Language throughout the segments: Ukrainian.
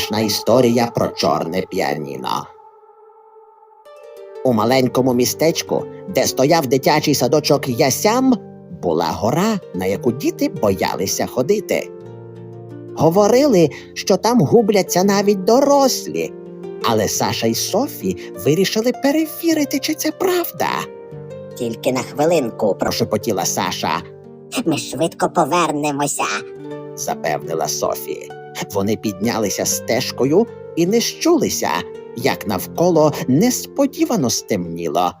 страшна історія про чорне піаніно. У маленькому містечку, де стояв дитячий садочок Ясям, була гора, на яку діти боялися ходити. Говорили, що там губляться навіть дорослі, але Саша і Софі вирішили перевірити, чи це правда. Тільки на хвилинку, Прошепотіла Саша, ми швидко повернемося. запевнила Софі. Вони піднялися стежкою і не щулися, як навколо несподівано стемніло.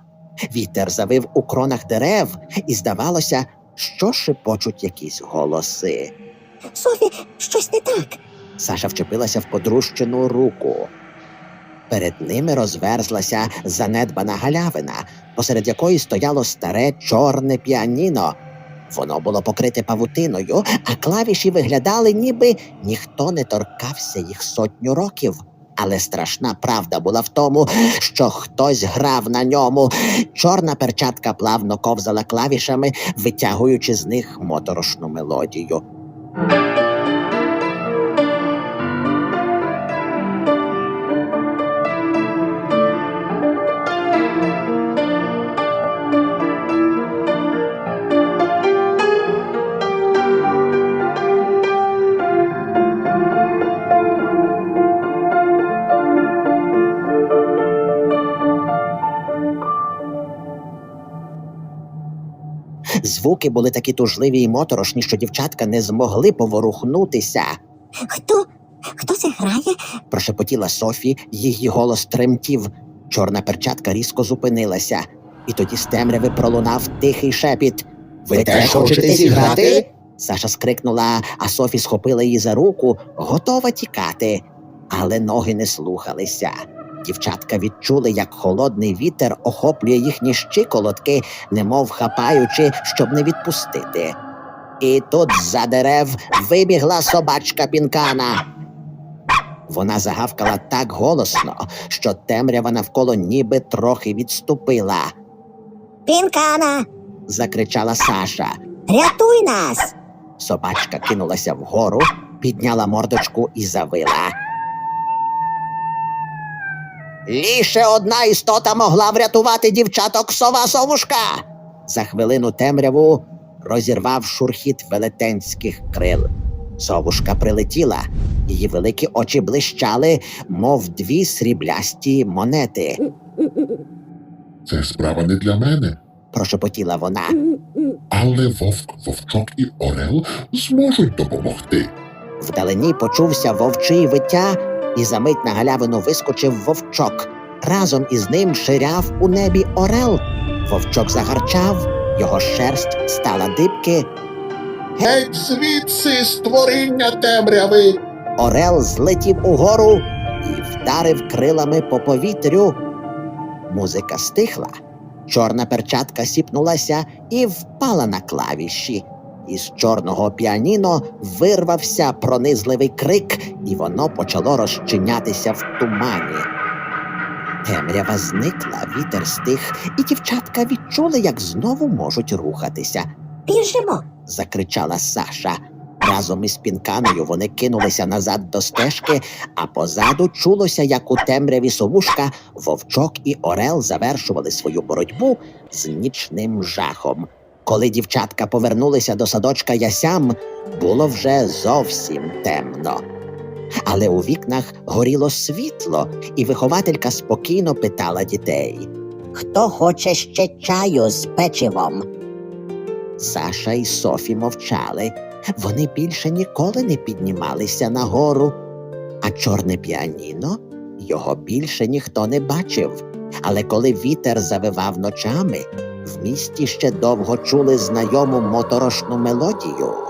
Вітер завив у кронах дерев, і здавалося, що шепочуть якісь голоси. Софі, щось не так. Саша вчепилася в подрущену руку. Перед ними розверзлася занедбана галявина, посеред якої стояло старе чорне піаніно. Воно було покрите павутиною, а клавіші виглядали, ніби ніхто не торкався їх сотню років. Але страшна правда була в тому, що хтось грав на ньому. Чорна перчатка плавно ковзала клавішами, витягуючи з них моторошну мелодію. Звуки були такі тужливі і моторошні, що дівчатка не змогли поворухнутися. Хто? Хто це грає? Прошепотіла Софі, її голос тремтів. Чорна перчатка різко зупинилася, і тоді з темряви пролунав тихий шепіт. Ви теж хочете зіграти? Саша скрикнула, а Софі схопила її за руку, готова тікати. Але ноги не слухалися. Дівчатка відчули, як холодний вітер охоплює їхні щиколотки, немов хапаючи, щоб не відпустити. І тут з-за дерев вибігла собачка пінкана. Вона загавкала так голосно, що темрява навколо ніби трохи відступила. Пінкана! Закричала Саша. Рятуй нас! Собачка кинулася вгору, підняла мордочку і завила. Ліше одна істота могла врятувати дівчаток сова совушка. За хвилину темряву розірвав шурхіт велетенських крил. Совушка прилетіла, її великі очі блищали, мов дві сріблясті монети. Це справа не для мене, Прошепотіла вона. але вовк, вовчок і орел зможуть допомогти. Вдалині почувся вовчий виття, і за мить на галявину вискочив вовчок. Разом із ним ширяв у небі орел. Вовчок загарчав, його шерсть стала дибки. Геть звідси створіння темряви. Орел злетів угору і вдарив крилами по повітрю. Музика стихла. Чорна перчатка сіпнулася і впала на клавіші. Із чорного піаніно вирвався пронизливий крик, і воно почало розчинятися в тумані. Темрява зникла, вітер стих, і дівчатка відчули, як знову можуть рухатися Біжимо! закричала Саша. Разом із пінканою вони кинулися назад до стежки, а позаду чулося, як у темряві совушка вовчок і орел завершували свою боротьбу з нічним жахом. Коли дівчатка повернулися до садочка ясям, було вже зовсім темно. Але у вікнах горіло світло, і вихователька спокійно питала дітей. Хто хоче ще чаю з печивом? Саша і Софі мовчали. Вони більше ніколи не піднімалися нагору. А чорне піаніно його більше ніхто не бачив. Але коли вітер завивав ночами, в місті ще довго чули знайому моторошну мелодію.